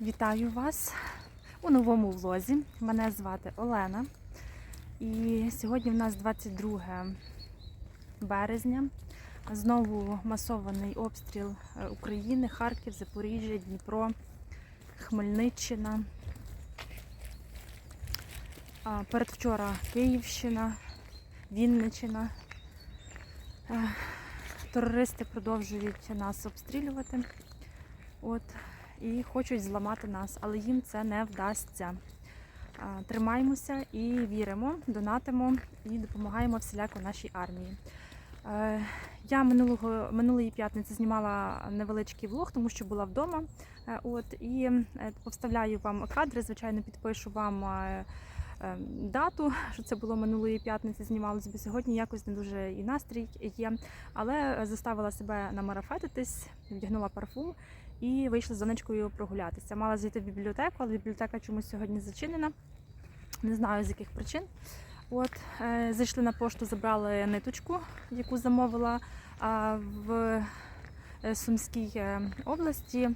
Вітаю вас у новому влозі. Мене звати Олена. І сьогодні в нас 22 березня. Знову масований обстріл е, України, Харків, Запоріжжя, Дніпро, Хмельниччина. Передвчора Київщина, Вінниччина. Е, Терористи продовжують нас обстрілювати. От, і хочуть зламати нас, але їм це не вдасться. Тримаємося і віримо, донатимо і допомагаємо всіляко нашій армії. Е, Я минулого минулої п'ятниці знімала невеличкий влог, тому що була вдома. Е, От і е, повставляю вам кадри. Звичайно, підпишу вам е, е, дату, що це було минулої п'ятниці. Знімалось, бо сьогодні якось не дуже і настрій є. Але заставила себе намарафетитись, вдягнула парфум і вийшла з донечкою прогулятися. Мала зайти в бібліотеку, але бібліотека чомусь сьогодні зачинена. Не знаю з яких причин. От е, зайшли на пошту, забрали ниточку, яку замовила в е, Сумській е, області.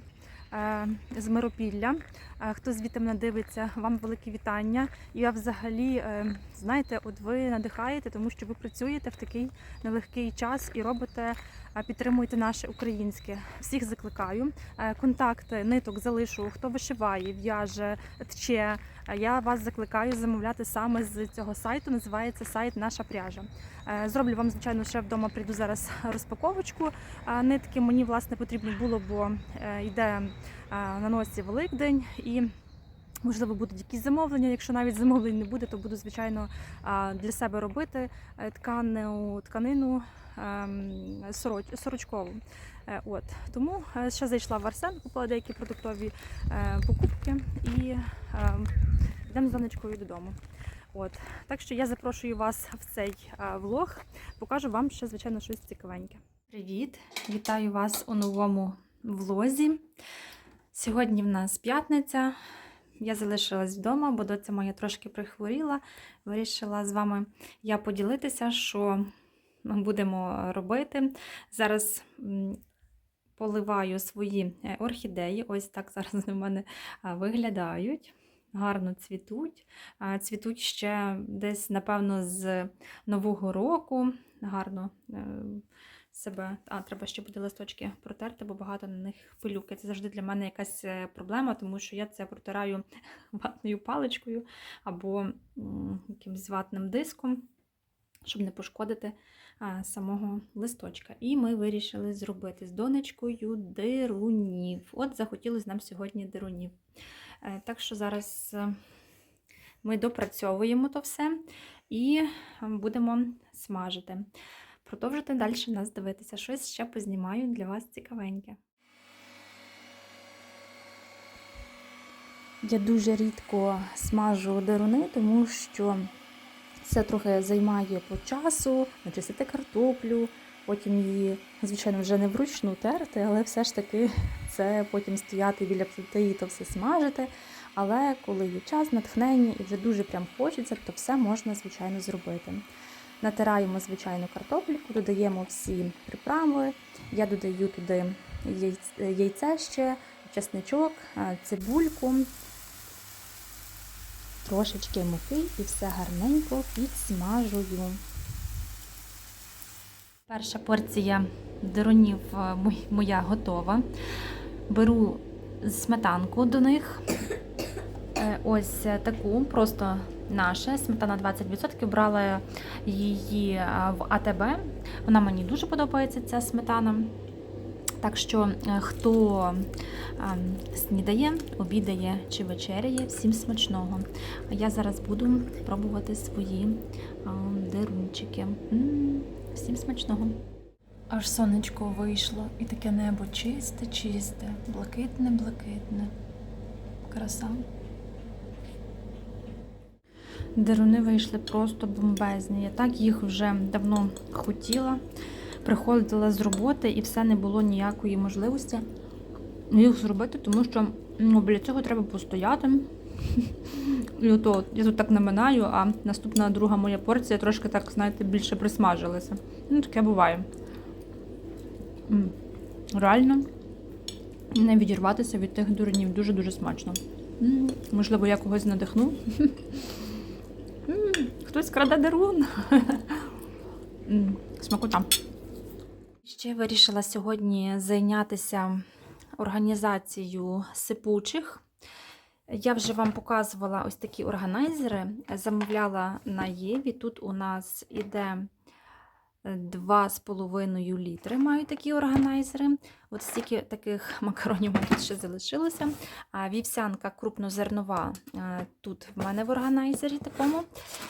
Е, З Миропілля. Е, Хто звідти мене дивиться, вам велике вітання. Я взагалі, е, знаєте, от ви надихаєте, тому що ви працюєте в такий нелегкий час і робите, підтримуєте наше українське. Всіх закликаю. Контакти ниток залишу, хто вишиває, в'яже, тче. Я вас закликаю замовляти саме з цього сайту. Називається сайт Наша пряжа. Зроблю вам, звичайно, ще вдома прийду зараз розпаковочку нитки. Мені власне потрібно було, бо йде на носі Великдень і. Можливо, будуть якісь замовлення. Якщо навіть замовлень не буде, то буду звичайно для себе робити е, тканину, тканину ем, сорочкову. Е, От тому е, ще зайшла в Арсен, купила деякі продуктові покупки і ем, йдемо з донечкою додому. От так що я запрошую вас в цей влог. Покажу вам ще, звичайно, щось цікавеньке. Привіт! Вітаю вас у новому влозі. Сьогодні в нас п'ятниця. Я залишилась вдома, бо доця моя трошки прихворіла. Вирішила з вами я поділитися, що ми будемо робити. Зараз поливаю свої е, орхідеї. Ось так зараз в мене виглядають. Гарно цвітуть. Цвітуть ще десь, напевно, з Нового року. Гарно е, себе. А, треба ще буде листочки протерти, бо багато на них пилюки. Це завжди для мене якась е, проблема, тому що я це протираю ватною паличкою або м, якимось ватним диском, щоб не пошкодити самого листочка. І ми вирішили зробити з донечкою дирунів. От захотілося нам сьогодні дирунів. Е, Так що зараз е, ми допрацьовуємо то все і будемо смажити. Продовжуйте далі нас дивитися. Щось ще познімаю для вас цікавеньке. Я дуже рідко смажу деруни, тому що це трохи займає по часу, начистити картоплю, потім її, звичайно, вже не вручну терти, але все ж таки це потім стояти біля плити і то все смажити. Але коли є час, натхнення і вже дуже прям хочеться, то все можна, звичайно, зробити. Натираємо звичайну картопліку, додаємо всі приправи. Я додаю туди яйце ще, чесничок, е, цибульку, трошечки муки і все гарненько підсмажую. Перша порція деронів е, моя готова. Беру сметанку до них. Е, Ось таку, просто наша, сметана 20%. Брала її е, в АТБ. Вона мені дуже подобається, ця сметана. Так що, е, хто ем, снідає, обідає чи вечеряє, всім смачного. Я зараз буду пробувати свої ем, дерунчики. Всім смачного. Аж сонечко вийшло, і таке небо чисте, чисте, блакитне, блакитне. Краса. Деруни вийшли просто бомбезні. Я так їх вже давно хотіла. Приходила з роботи і все не було ніякої можливості їх зробити, тому що ну, біля цього треба постояти. І ото я тут так наминаю, а наступна друга моя порція трошки так, знаєте, більше присмажилася. Ну, таке буває. Реально не відірватися від тих дурнів. Дуже-дуже смачно. Можливо, я когось надихну. Хтось краде дерун. Смакота. Ще вирішила сьогодні зайнятися організацією сипучих. Я вже вам показувала ось такі органайзери. Замовляла на Єві. Тут у нас іде 2,5 літри мають такі органайзери. От стільки таких макаронів тут ще залишилося. А Вівсянка крупнозернова е, тут в мене в органайзері такому.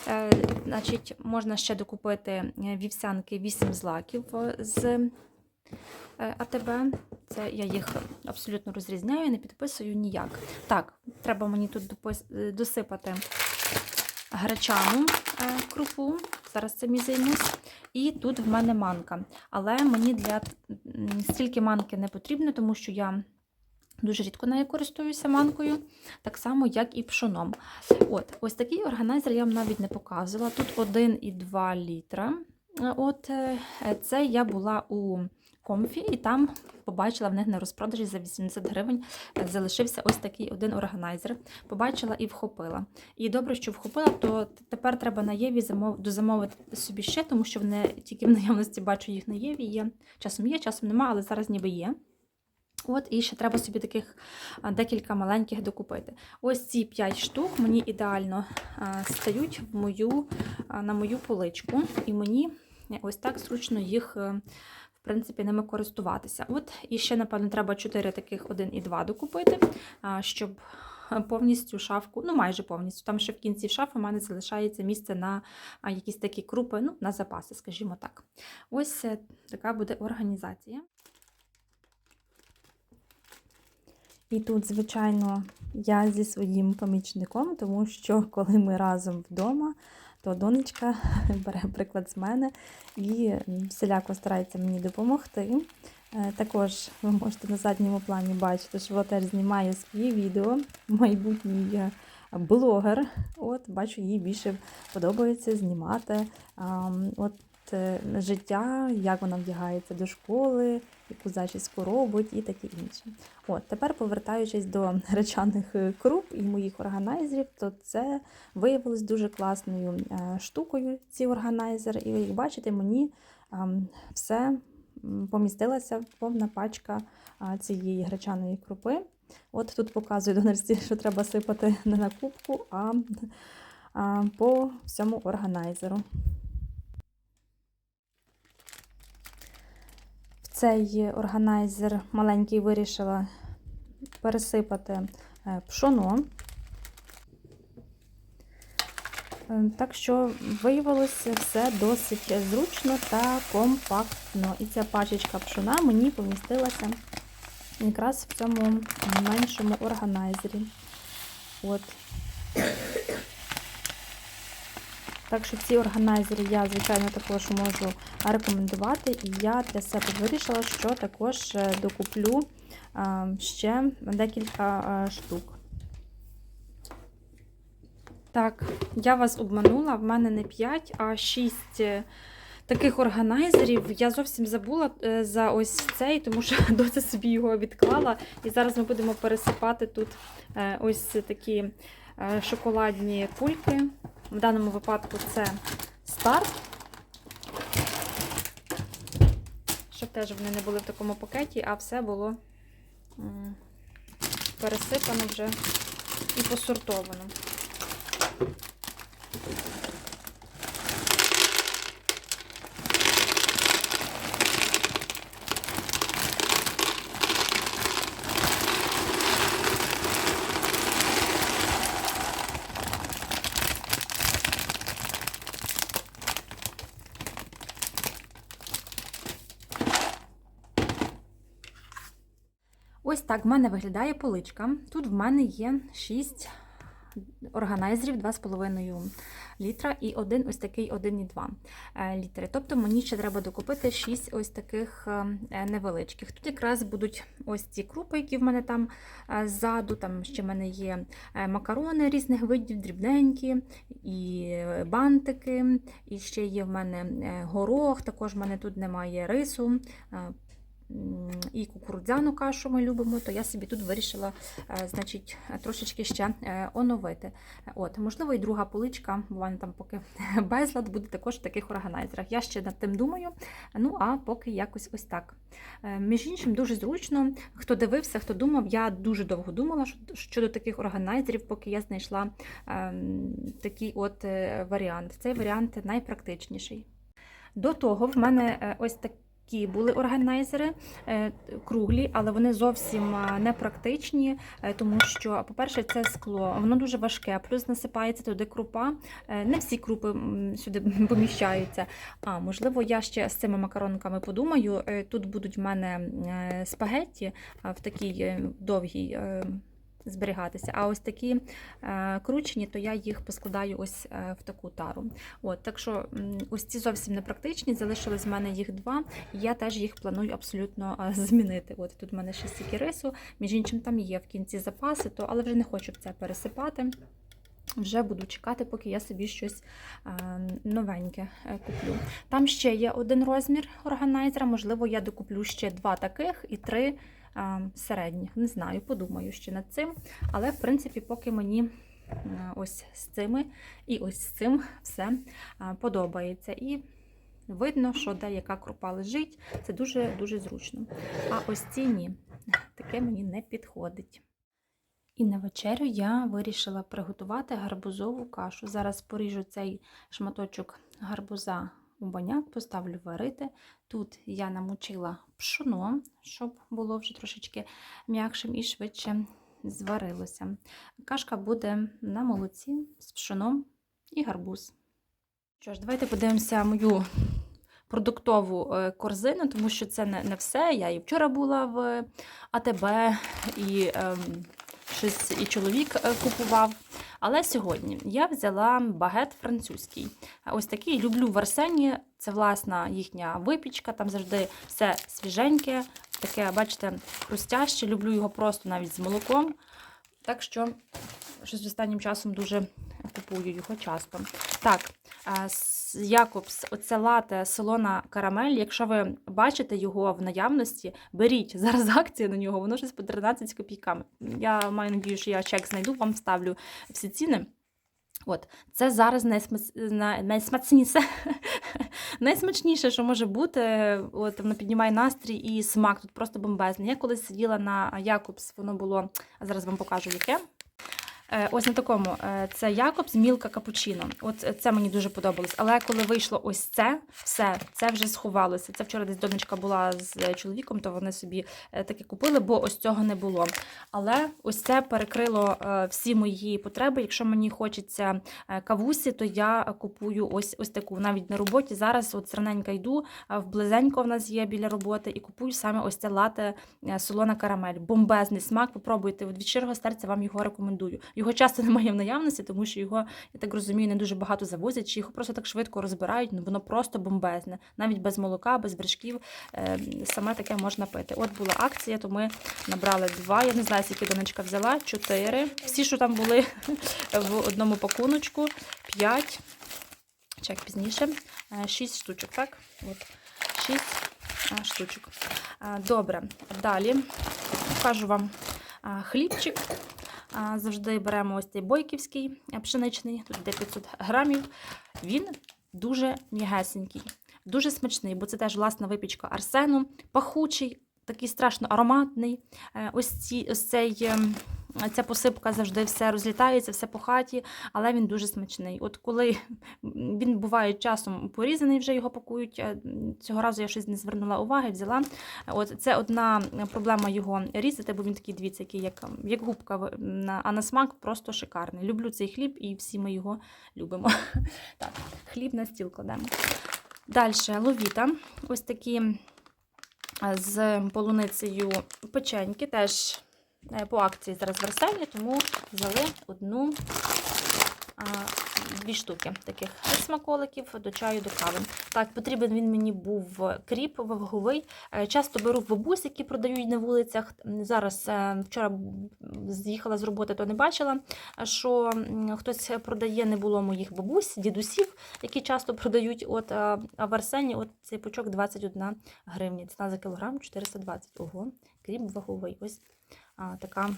Е, Значить, можна ще докупити е, вівсянки 8 злаків з АТБ. Це я їх абсолютно розрізняю, не підписую ніяк. Так, треба мені тут досипати гречану крупу. Зараз цим і займусь. І тут в мене манка. Але мені для стільки манки не потрібно, тому що я дуже рідко нею користуюся манкою, так само, як і пшоном. От, ось такий органайзер я вам навіть не показувала. Тут 1,2 літра. От е, це я була у комфі, і там побачила в них на розпродажі за 80 гривень. Залишився ось такий один органайзер. Побачила і вхопила. І добре, що вхопила, то тепер треба на Єві замов... дозамовити собі ще, тому що вони тільки в наявності бачу їх на Єві є. Часом є, часом нема, але зараз ніби є. От, і ще треба собі таких декілька маленьких докупити. Ось ці 5 штук мені ідеально стають в мою, на мою поличку, і мені ось так зручно їх, е, в принципі, ними користуватися. От, і ще, напевно, треба 4 таких 1 і 2 докупити, щоб повністю шафку, ну майже повністю. Там ще в кінці шафи в мене залишається місце на якісь такі крупи, ну, на запаси, скажімо так. Ось е, така буде організація. І тут, звичайно, я зі своїм помічником, тому що коли ми разом вдома, то донечка бере приклад з мене і всіляко старається мені допомогти. Е, Також ви можете на задньому плані бачити, що вона теж знімає свої відео, майбутній е, блогер. От, бачу, їй більше подобається знімати от, життя, як вона вдягається до школи, яку зачіску робить і таке інше. От, тепер повертаючись до гречаних е, круп і моїх органайзерів, то це виявилось дуже класною е, штукою, ці органайзери. І як бачите, мені ем, все помістилася повна пачка цієї гречаної крупи. От тут показую донорці, що треба сипати не на кубку, а по всьому органайзеру. Цей органайзер маленький вирішила пересипати е, пшоно. Е, Так що виявилося все досить зручно та компактно. І ця пачечка пшона мені помістилася якраз в цьому меншому органайзері. От. Так що ці органайзери я, звичайно, також можу рекомендувати. І я для себе вирішила, що також е, докуплю е, ще декілька е, штук. Так, я вас обманула, в мене не 5, а 6 таких органайзерів. Я зовсім забула за ось цей, тому що доця собі його відклала. І зараз ми будемо пересипати тут ось такі шоколадні кульки. В даному випадку це старт. Щоб теж вони не були в такому пакеті, а все було пересипано вже і посортовано. Ось так в мене виглядає поличка. Тут в мене є 6 органайзерів 2,5 літра і один ось такий 1,2 е, літри. Тобто мені ще треба докупити 6 ось таких е, невеличких. Тут якраз будуть ось ці крупи, які в мене там е, ззаду. Там ще в мене є макарони різних видів, дрібненькі, і бантики, і ще є в мене горох, також в мене тут немає рису. І кукурудзяну кашу ми любимо, то я собі тут вирішила е, значить, трошечки ще е, оновити. От, можливо, і друга поличка, бо в там поки безлад, буде також в таких органайзерах. Я ще над тим думаю. Ну, а поки якось ось так. Е, Між іншим, дуже зручно. Хто дивився, хто думав, я дуже довго думала щодо таких органайзерів, поки я знайшла ем, такий от варіант. Цей варіант найпрактичніший. До того в мене ось такі були органайзери е, круглі, але вони зовсім е, не практичні, е, тому що, по-перше, це скло, воно дуже важке, плюс насипається туди крупа. Не всі крупи сюди поміщаються. А можливо, я ще з цими макаронками подумаю. Тут будуть в мене спагетті в такій довгій. Зберігатися, а ось такі е, кручені, то я їх поскладаю ось е, в таку тару. От, так що ось ці зовсім не практичні, залишилось в мене їх два. і Я теж їх планую абсолютно е, змінити. От тут в мене ще стільки рису, між іншим там є в кінці запаси, то, але вже не хочу це пересипати. Вже буду чекати, поки я собі щось новеньке куплю. Там ще є один розмір органайзера, можливо, я докуплю ще два таких і три середніх. Не знаю, подумаю ще над цим. Але, в принципі, поки мені ось з цими і ось з цим все подобається. І видно, що де яка крупа лежить. Це дуже-дуже зручно. А ось ці ні, таке мені не підходить. І на вечерю я вирішила приготувати гарбузову кашу. Зараз поріжу цей шматочок гарбуза у баняк, поставлю варити. Тут я намочила пшоно, щоб було вже трошечки м'якшим і швидше зварилося. Кашка буде на молоці з пшоном і гарбуз. Що ж, давайте подивимося мою продуктову е, корзину, тому що це не, все. Я і вчора була в АТБ, і ем, щось і чоловік е, купував. Але сьогодні я взяла багет французький. Ось такий люблю в Арсені. Це власна їхня випічка, там завжди все свіженьке, таке, бачите, хрустяще. Люблю його просто навіть з молоком. Так що щось останнім часом дуже купую його часто. Так, с- Якобс, оце лате солона карамель. Якщо ви бачите його в наявності, беріть зараз акція на нього, воно щось по 13 з копійками. Я маю надію, що я чек знайду, вам ставлю всі ціни. От, це зараз найсмац... найсмачніше, найсмачніше, що може бути. От воно піднімає настрій і смак тут просто бомбезний. Я колись сиділа на Якобс, воно було, а зараз вам покажу яке. Е, Ось на такому е, це Якобс Мілка Капучино. От це мені дуже подобалось. Але коли вийшло ось це, все, це вже сховалося. Це вчора десь донечка була з чоловіком, то вони собі е, таке купили, бо ось цього не було. Але ось це перекрило е, всі мої потреби. Якщо мені хочеться е, кавусі, то я купую ось ось таку. Навіть на роботі зараз от зраненька йду, а в нас є біля роботи, і купую саме ось це лате е, солона карамель. Бомбезний смак. Попробуйте. Від щирого серця вам його рекомендую. Його часто немає в наявності, тому що його, я так розумію, не дуже багато завозять, чи його просто так швидко розбирають. Ну воно просто бомбезне. Навіть без молока, без вершків. е, Саме таке можна пити. От була акція, то ми набрали два. Я не знаю, скільки донечка взяла, чотири. Всі, що там були в одному пакуночку, п'ять. Чек пізніше. Е, Шість штучок, так? От. Шість е, штучок. Е, Добре, далі покажу вам хлібчик. Завжди беремо ось цей бойківський пшеничний, тут йде 500 грамів. Він дуже м'ягесенький, дуже смачний, бо це теж власна випічка арсену, пахучий, такий страшно ароматний. Е, Ось, ці, ось цей, ем, ця посипка завжди все розлітається, все по хаті, але він дуже смачний. От коли він буває часом порізаний, вже його пакують. е, Цього разу я щось не звернула уваги, взяла. От це одна проблема його різати, бо він такий, дивіться, який як, як губка, а на смак просто шикарний. Люблю цей хліб і всі ми його любимо. Так, хліб на стіл кладемо. Далі ловіта. Ось такі е, з полуницею печеньки, теж по акції зараз в тому взяли одну а, дві штуки таких смаколиків до чаю, до кави. Так, потрібен він мені був кріп ваговий. Е, Часто беру бабусь, які продають на вулицях. Зараз е, вчора з'їхала з роботи, то не бачила, що хтось продає, не було моїх бабусь, дідусів, які часто продають. От, а в Арсені от цей пучок 21 гривня. Ціна за кілограм 420. Ого, кріп ваговий. Ось така.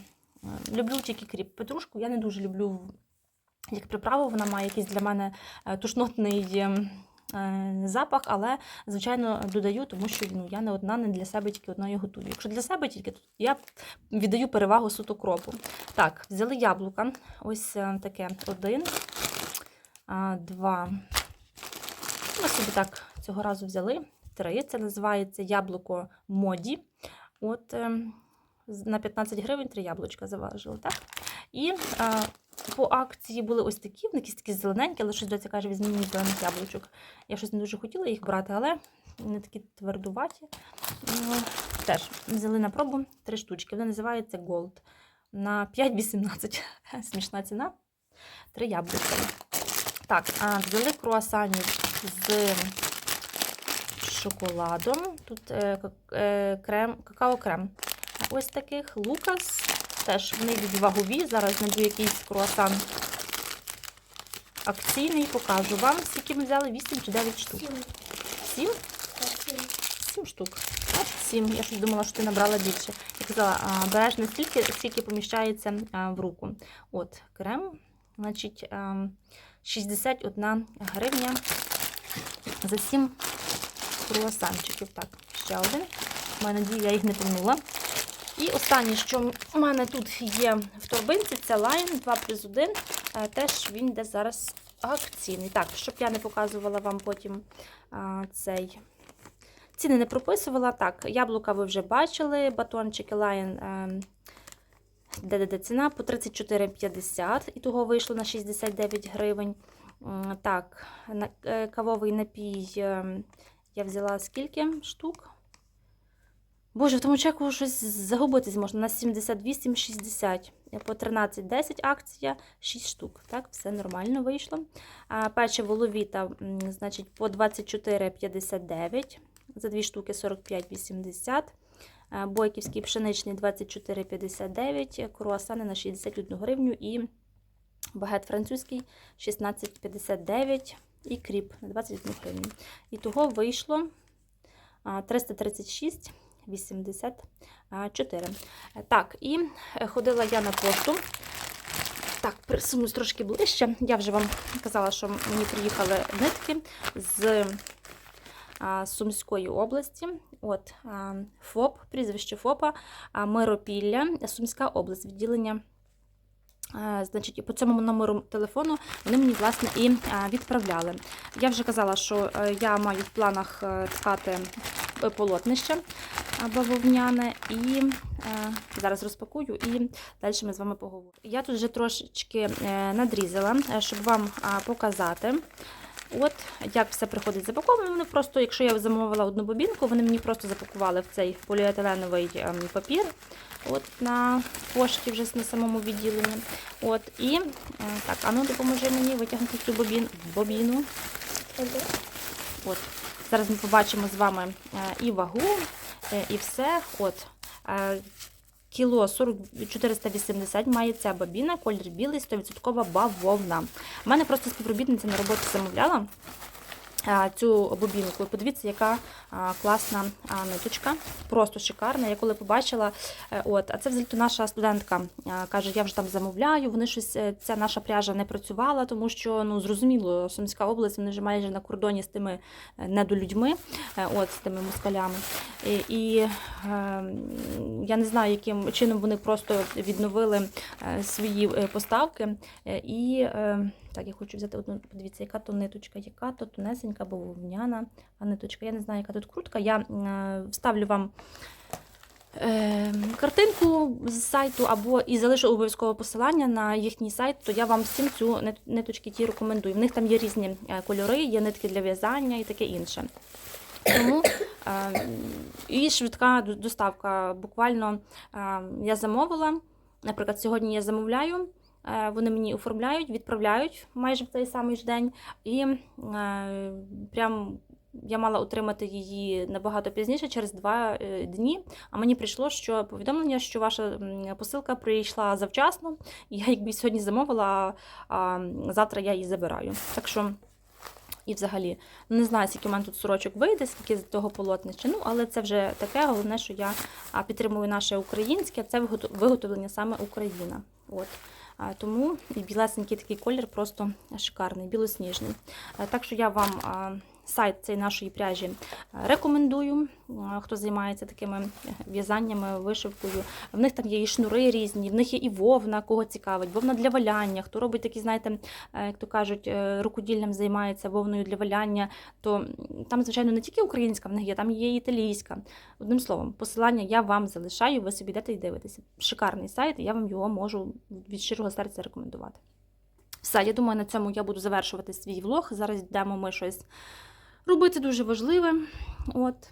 е, Люблю тільки кріп. Петрушку я не дуже люблю як приправу. Вона має якийсь для мене е, тушнотний е, е, запах, але, звичайно, додаю, тому що ну, я не одна, не для себе тільки одної готую. Якщо для себе тільки, то я віддаю перевагу суто кропу. Так, взяли яблука. Ось таке один, два. Ми собі так цього разу взяли. Три. Це називається яблуко моді. От е, з- на 15 гривень три яблучка заважили. Так? І е, по акції були ось такі, якісь такі зелененькі, але щось доця каже, візьміть зелених яблучок. Я щось не дуже хотіла їх брати, але вони такі твердуваті. Ну, Теж взяли на пробу три штучки. Вони називаються Gold. На 5,18. Смішна ціна. Три яблучка. Так, а, взяли круасанів з шоколадом. Тут е, е, крем, какао-крем. Ось таких. Лукас. Теж вони вагові. Зараз знайду якийсь круасан акційний. Покажу вам, скільки ми взяли 8 чи 9 штук. 7? 7 штук. От 7. Я щось думала, що ти набрала більше. Я казала, береш не стільки, скільки поміщається в руку. От, крем, значить, 61 гривня за 7 круасанчиків. Так, ще один. Маю надію, я їх не помнула. І останнє, що в мене тут є в торбинці, це Lion 2 плюс 1. Е, Теж він йде зараз акційний. Так, щоб я не показувала вам потім а, цей. Ціни не прописувала. Так, яблука ви вже бачили, батончики Lion. Е, де-де-де ціна по 34,50. І того вийшло на 69 гривень. Так, е, кавовий напій е, я взяла скільки штук? Боже, в тому чеку щось загубитись можна на 78,60. По 13,10 акція, 6 штук. Так, все нормально вийшло. А Печиво ловіта, значить, по 24,59. За 2 штуки 45,80. Бойківський пшеничний 24,59, круасани на 61 гривню і багет французький 16,59 і кріп на 21 гривню. І того вийшло 336. 84. Так, і е, ходила я на пошту. Так, присунусь трошки ближче. Я вже вам казала, що мені приїхали нитки з Сумської області. От, ФОП, прізвище ФОПа, Миропілля, Сумська область, відділення. Значить, по цьому номеру телефону вони мені власне і відправляли. Я вже казала, що е, я маю в планах е, ткати полотнище а, бавовняне, і е, зараз розпакую, і далі ми з вами поговоримо. Я тут вже трошечки е, надрізала, е, щоб вам показати. От як все приходить запаковано. Вони просто, якщо я замовила одну бобінку, вони мені просто запакували в цей поліетиленовий папір. От на пошті вже на самому відділенні. От і е, так, а ну допоможи мені витягнути цю бобін, бобіну. От зараз ми побачимо з вами е, і вагу, е, і все. От е, кіло 40, 480 має ця бобіна, колір білий, 100% бавовна. У мене просто співробітниця на роботі замовляла цю бобінку. Подивіться, яка класна ниточка, просто шикарна. Я коли побачила, е, от, а це взагалі наша студентка каже, я вже там замовляю. Вони щось е, ця наша пряжа не працювала, тому що ну зрозуміло, Сумська область, вони вже майже на кордоні з тими е, недолюдьми, е, от з тими москалями. І, і е, я не знаю, яким чином вони просто відновили е, свої е, поставки. Е, І е, так, я хочу взяти одну. Подивіться, яка то ниточка, яка то тонесенька, бавовняна а ниточка. Я не знаю, яка тут крутка. Я е, вставлю вам. е, Картинку з сайту або і залишу обов'язково посилання на їхній сайт, то я вам всім цю нит- ниточки ті рекомендую. В них там є різні е, кольори, є нитки для в'язання і таке інше. Тому і швидка доставка. Буквально я замовила. Наприклад, сьогодні я замовляю, Вони мені оформляють, відправляють майже в той самий ж день. І е, прям я мала отримати її набагато пізніше, через два е, дні. А мені прийшло що повідомлення, що ваша посилка прийшла завчасно. Я якби сьогодні замовила, а, завтра я її забираю. Так що. І взагалі не знаю, скільки у мене тут сорочок вийде, скільки з того полотнища. Ну, але це вже таке. Головне, що я підтримую наше українське, це виготовлення саме Україна. От. Тому і білесенький такий колір просто шикарний, білосніжний. Так що я вам сайт цієї нашої пряжі рекомендую, хто займається такими в'язаннями, вишивкою. В них там є і шнури різні, в них є і вовна, кого цікавить, вовна для валяння, хто робить такі, знаєте, е, як то кажуть, е, рукоділлям займається вовною для валяння, то там, звичайно, не тільки українська в них є, там є і італійська. Одним словом, посилання я вам залишаю, ви собі йдете і дивитеся. Шикарний сайт, я вам його можу від щирого серця рекомендувати. Все, я думаю, на цьому я буду завершувати свій влог. Зараз йдемо ми щось робити дуже важливе. От.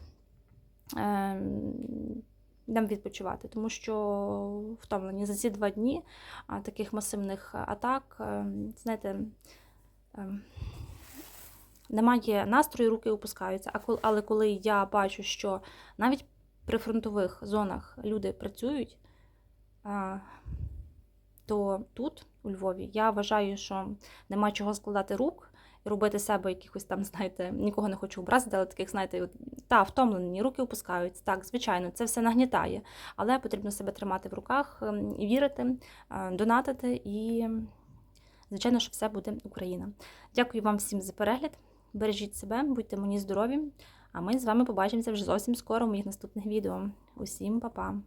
Ем, Йдемо відпочивати, тому що втомлені за ці два дні таких масивних атак, ем, знаєте, ем, немає настрою, руки опускаються. Але коли я бачу, що навіть при фронтових зонах люди працюють, то тут, у Львові, я вважаю, що нема чого складати рук робити себе якихось там, знаєте, нікого не хочу образити, але таких, знаєте, от, та, втомлені, руки опускаються. Так, звичайно, це все нагнітає, але потрібно себе тримати в руках ем, вірити, е, донатити і, звичайно, що все буде Україна. Дякую вам всім за перегляд. Бережіть себе, будьте мені здорові. А ми з вами побачимося вже зовсім скоро в моїх наступних відео. Усім па-па!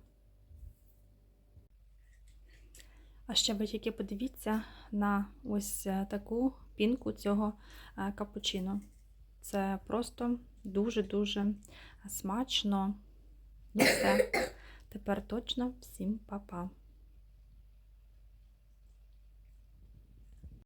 А ще ви тільки подивіться на ось е, таку пінку цього е, капучино. Це просто дуже-дуже смачно. Ну все. Тепер точно всім па-па.